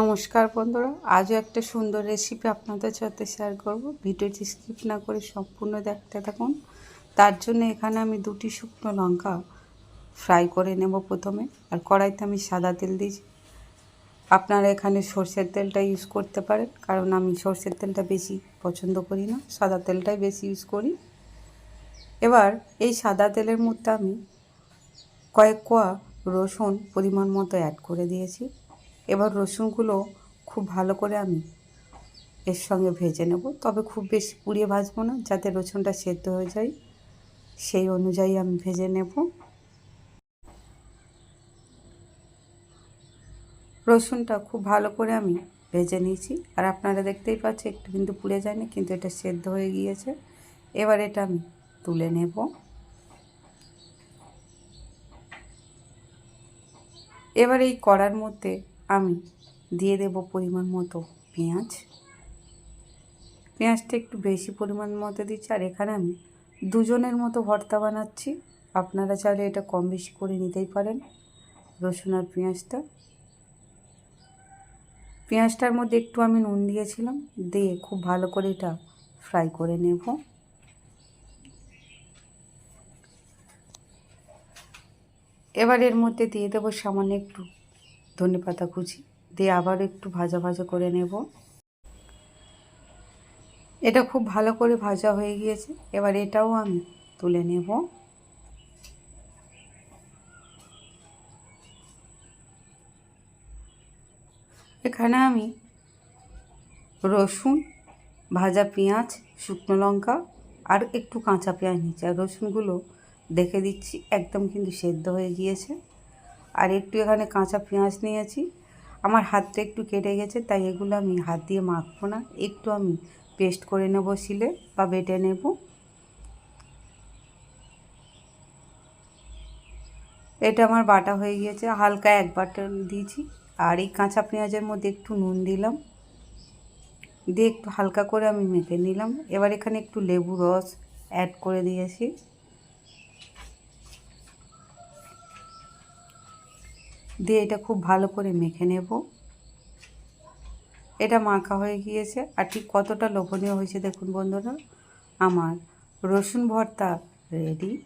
নমস্কার বন্ধুরা, আজও একটা সুন্দর রেসিপি আপনাদের সাথে শেয়ার করব। ভিডিওটি স্কিপ না করে সম্পূর্ণ দেখতে থাকুন। তার জন্য এখানে আমি দুটি শুকনো লঙ্কা ফ্রাই করে নেব প্রথমে, আর কড়াইতে আমি সাদা তেল দিয়েছি। আপনারা এখানে সর্ষের তেলটা ইউজ করতে পারেন, কারণ আমি সর্ষের তেলটা বেশি পছন্দ করি না, সাদা তেলটাই বেশি ইউজ করি। এবার এই সাদা তেলের মধ্যে আমি কয়েক কোয়া রসুন পরিমাণ মতো অ্যাড করে দিয়েছি। এবার রসুনগুলো খুব ভালো করে আমি এর সঙ্গে ভেজে নেব। তবে খুব বেশি পুড়িয়ে ভাজবো না, যাতে রসুনটা সেদ্ধ হয়ে যায়। সেই অনুযায়ী আমি ভেজে নেব। রসুনটা খুব ভালো করে আমি ভেজে নিয়েছি। আর আপনারা দেখতেই পাচ্ছেন, একটু কিন্তু পুড়ে যায়নি, কিন্তু এটা সেদ্ধ হয়ে গিয়েছে। এবার এটা আমি তুলে নেব। এবার এই কড়ার মধ্যে আমি দিয়ে দেব পরিমাণ মতো পেঁয়াজ। পেঁয়াজটা একটু বেশি পরিমাণ মতো দিচ্ছি, আর এখানে আমি দুজনের মতো ভর্তা বানাচ্ছি। আপনারা চাইলে এটা কম বেশি করে নিতেই পারেন রসুন আর পেঁয়াজটা। পেঁয়াজটার মধ্যে একটু আমি নুন দিয়েছিলাম, দিয়ে খুব ভালো করে এটা ফ্রাই করে নেব। এবার এর মধ্যে দিয়ে দেবো সামান্য একটু ধনে পাতা কুচি দিয়ে আবার একটু ভাজা ভাজা করে নেব। এটা খুব ভালো করে ভাজা হয়ে গিয়েছে। এবার এটাও আমি তুলে নেব। এখানে আমি রসুন, ভাজা পেঁয়াজ, শুকনো লঙ্কা আর একটু কাঁচা পেঁয়াজ নিচ্ছি আর রসুনগুলো দেখে দিচ্ছি, একদম কিন্তু সেদ্ধ হয়ে গিয়েছে। আর একটু এখানে কাঁচা পেঁয়াজ নিয়েছি। আমার হাতটা একটু কেটে গেছে, তাই এগুলো আমি হাত দিয়ে মাখবো না। একটু আমি পেস্ট করে নেব শিলে বা বেটে নেব। এটা আমার বাটা হয়ে গিয়েছে, হালকা এক বাটা দিয়েছি। আর এই কাঁচা পেঁয়াজের মধ্যে একটু নুন দিলাম। দিয়ে একটু হালকা করে আমি মেখে নিলাম। এবার এখানে একটু লেবু রস অ্যাড করে দিয়েছি। দিয়ে এটা খুব ভালো করে মেখে নেব। এটা মাখা হয়ে গিয়েছে। আর ঠিক কতটা লোভনীয় হয়েছে দেখুন বন্ধুরা, আমার রসুন ভর্তা রেডি।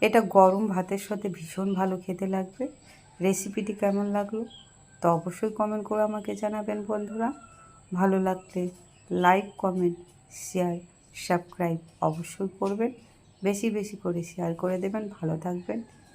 এটা গরম ভাতের সাথে ভীষণ ভালো খেতে লাগবে। রেসিপিটি কেমন লাগল তো অবশ্যই কমেন্ট করে আমাকে জানাবেন বন্ধুরা। ভালো লাগলে লাইক কমেন্ট শেয়ার সাবস্ক্রাইব অবশ্যই করবেন। বেশি বেশি করে শেয়ার করে দেবেন। ভালো থাকবেন।